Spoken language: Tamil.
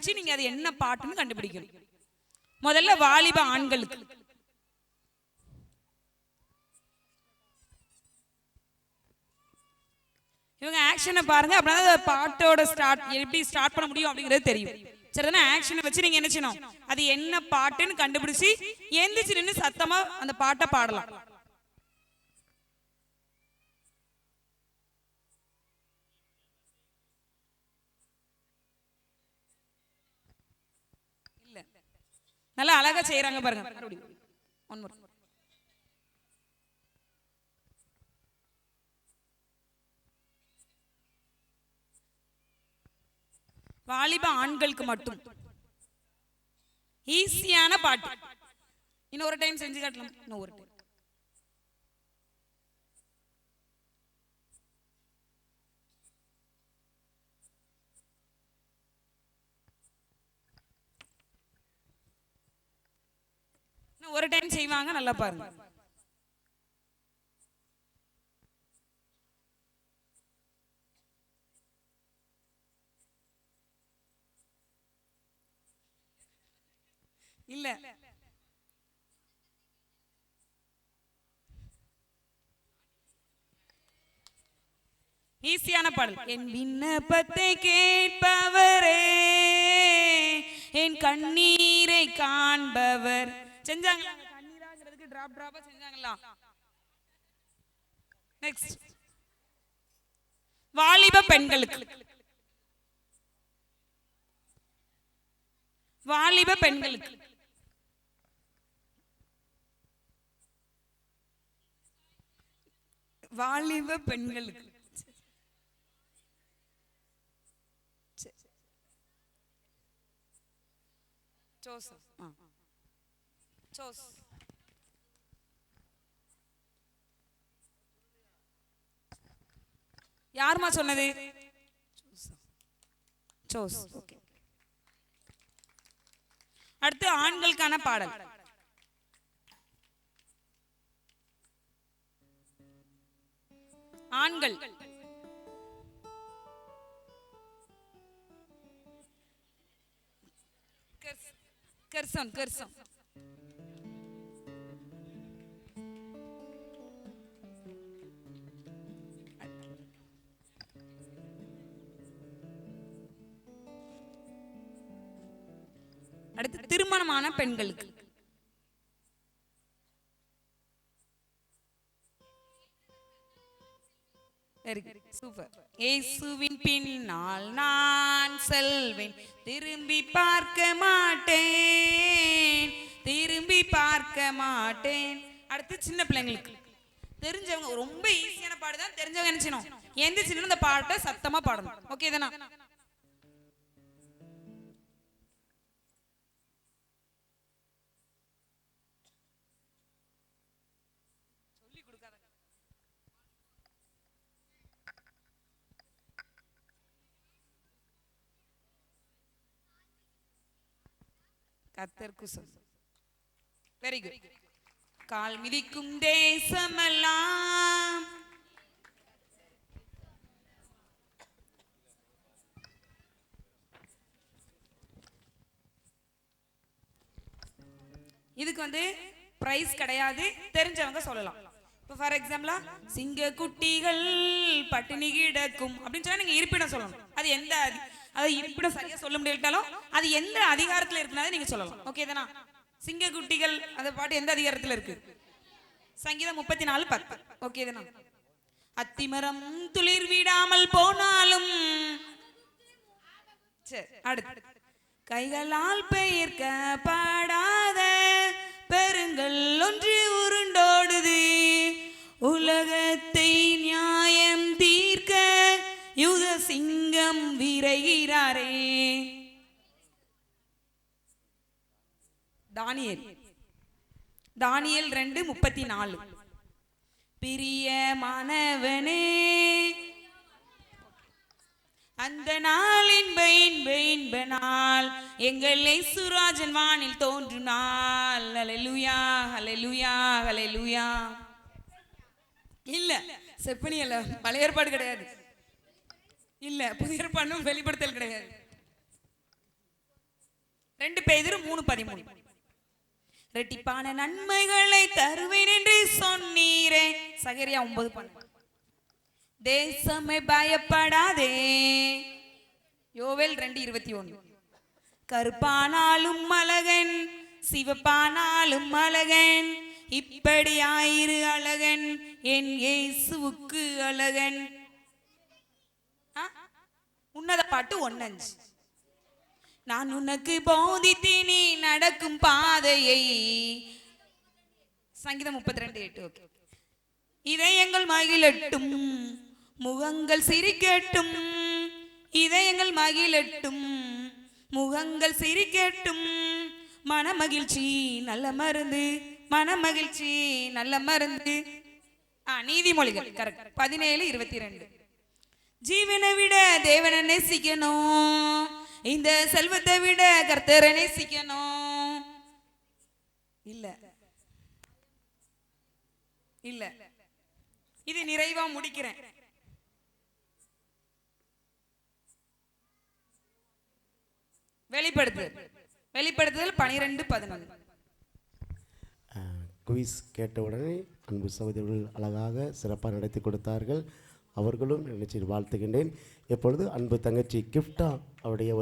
வச்சு நீங்க அது என்ன பாட்டுன்னு கண்டுபிடிக்கணும். முதல்ல வாலிப ஆண்களுக்கு. இவங்க ஆக்ஷனை பாருங்க அப்படின்னா பாட்டோட ஸ்டார்ட் எப்படி ஸ்டார்ட் பண்ண முடியும் அப்படிங்கிறது தெரியும். சரிதானே? ஆக்ஷனை வச்சு நீங்க என்ன செய்யணும்? அது என்ன பாட்டுன்னு கண்டுபிடிச்சு எந்திரிச்சு நின்று சத்தமா அந்த பாட்டை பாடலாம் இல்ல நல்லா அழகா செய்யறாங்க பாருங்க. மறுபடியும் ஒன் வாலிப ஆண்களுக்கு மட்டும். ஈஸியான பாட்டு. இன்னொரு டைம் செஞ்சு காட்டலாம். இன்னும் ஒரு டைம் ஒரு டைம் செய்வாங்க நல்லா பாருங்க. இல்ல. ஈஸியான பாடல். என் விண்ணப்பத்தை கேட்பவரே என் கண்ணீரை காண்பவர். செஞ்சாங்களா கண்ணீராங்கிறதுக்கு டிராப் டிராப்பா செஞ்சாங்களா நெக்ஸ்ட் வாலிப பெண்களுக்கு. வாலிப பெண்களுக்கு. வாலிப பெண்களுக்கு. ஜோசப். ஜோஸ் யாருமா சொன்னது? ஓகே அடுத்து ஆண்களுக்கான பாடல். ஆண்கள். கெர்சன் கெர்சன் அடுத்து திருமணமான பெண்களுக்கு. இயேசுவின் பின்னால் நான் செல்வேன். திரும்பி பார்க்க மாட்டேன். திரும்பி பார்க்க மாட்டேன். அடுத்து சின்ன பிள்ளைங்களுக்கு. தெரிஞ்சவங்க ரொம்ப ஈஸியான பாடுதான் தெரிஞ்சவங்க என்ன செய்யணும்? சின்ன இந்த பாட்டை சத்தமா பாடணும். ஓகே தானா? கத்தர் குசம். வெரி குட் கால் மிதிக்கும் தேசமெல்லாம். இதுக்கு வந்து பிரைஸ் கிடையாது. தெரிஞ்சவங்க சொல்லலாம். இப்போ ஃபார் எக்ஸாம்பிளா சிங்க குட்டிகள் பட்டினி கிடக்கும் அப்படின்னு சொன்னா நீங்க இருப்பிடம் சொல்லணும். அது எந்த அது இருப்பிடம் சரியா சொல்ல முடியட்டாலும் அது எந்த அதிகாரத்துல இருக்குனாலும் நீங்க சொல்லலாம். ஓகே தானா? சிங்க குட்டிகள் அந்த பாட்டு எந்த அதிகாரத்துல இருக்கு? சங்கீதம் முப்பத்தி நாலு பத்து. ஓகே தானா? அத்திமரம் துளிர் விடாமல் போனாலும் சரி அடுத்து. கைகளால் பெயர்க்க பாடாத பெருங்கள் ஒன்று உருண்டோடுது. உலக சிங்கம் விரைகிறாரே. தானியல். தானியல் ரெண்டு முப்பத்தி நாலு பிரியமானவனே அந்த நாள் இன்ப இன்ப இன்ப நாள் எங்கள் சுராஜன் வானில் தோன்றும் நாள். ஹalleluya ஹalleluya ஹalleluya. இல்ல செப்பனி அல்ல பழைய ஏற்பாடு கிடையாது. இல்ல புதிய பண்ணும் வெளிப்படுத்தல் கிடையாது. ரெண்டு பேதிரு மூணு பதிமூணு. ரெட்டிப்பான நன்மைகளை தருவேன் என்று சொன்னீரே. சகரியா ஒன்பது பன்னெண்டு. தேசமே பயப்படாதே. யோவேல் ரெண்டு இருபத்தி ஒண்ணு கருப்பானாலும் அழகன் சிவப்பானாலும் அழகன் இப்படி ஆயிரு அழகன் என் இயேசுவுக்கு அழகன். உன்னத பாட்டு ஒன்னஞ்சு. நான் உனக்கு போதித்தினி நீ நடக்கும் பாதையை. சங்கீதம் முப்பத்தி ரெண்டு எட்டு ஓகே இதயங்கள் மகிழட்டும் முகங்கள் சிரிக்கட்டும். இதயங்கள் மகிழட்டும் முகங்கள் சிரிக்கட்டும். மனமகிழ்ச்சி நல்ல மருந்து மனமகிழ்ச்சி நல்ல மருந்து. ஆ நீதிமொழிகள் கரெக்ட் பதினேழு இருபத்தி ரெண்டு. ஜீவனை விட தேவனை நேசிக்கணும். இந்த செல்வத்தை விட கர்த்தரை நேசிக்கணும். இல்ல. இல்ல. இது நிறைவா முடிக்கிறேன். வெளிப்படுத்து. வெளிப்படுத்துதல் பனிரெண்டு பதினொன்று. குவிஸ் கேட்டவுடனே அன்பு சகோதரர்கள் அழகாக சிறப்பாக நடத்தி கொடுத்தார்கள். அவர்களும் நினைச்சு வாழ்த்துகின்றேன். எப்பொழுது அன்பு தங்கச்சி கிஃப்டா அவருடைய ஒரு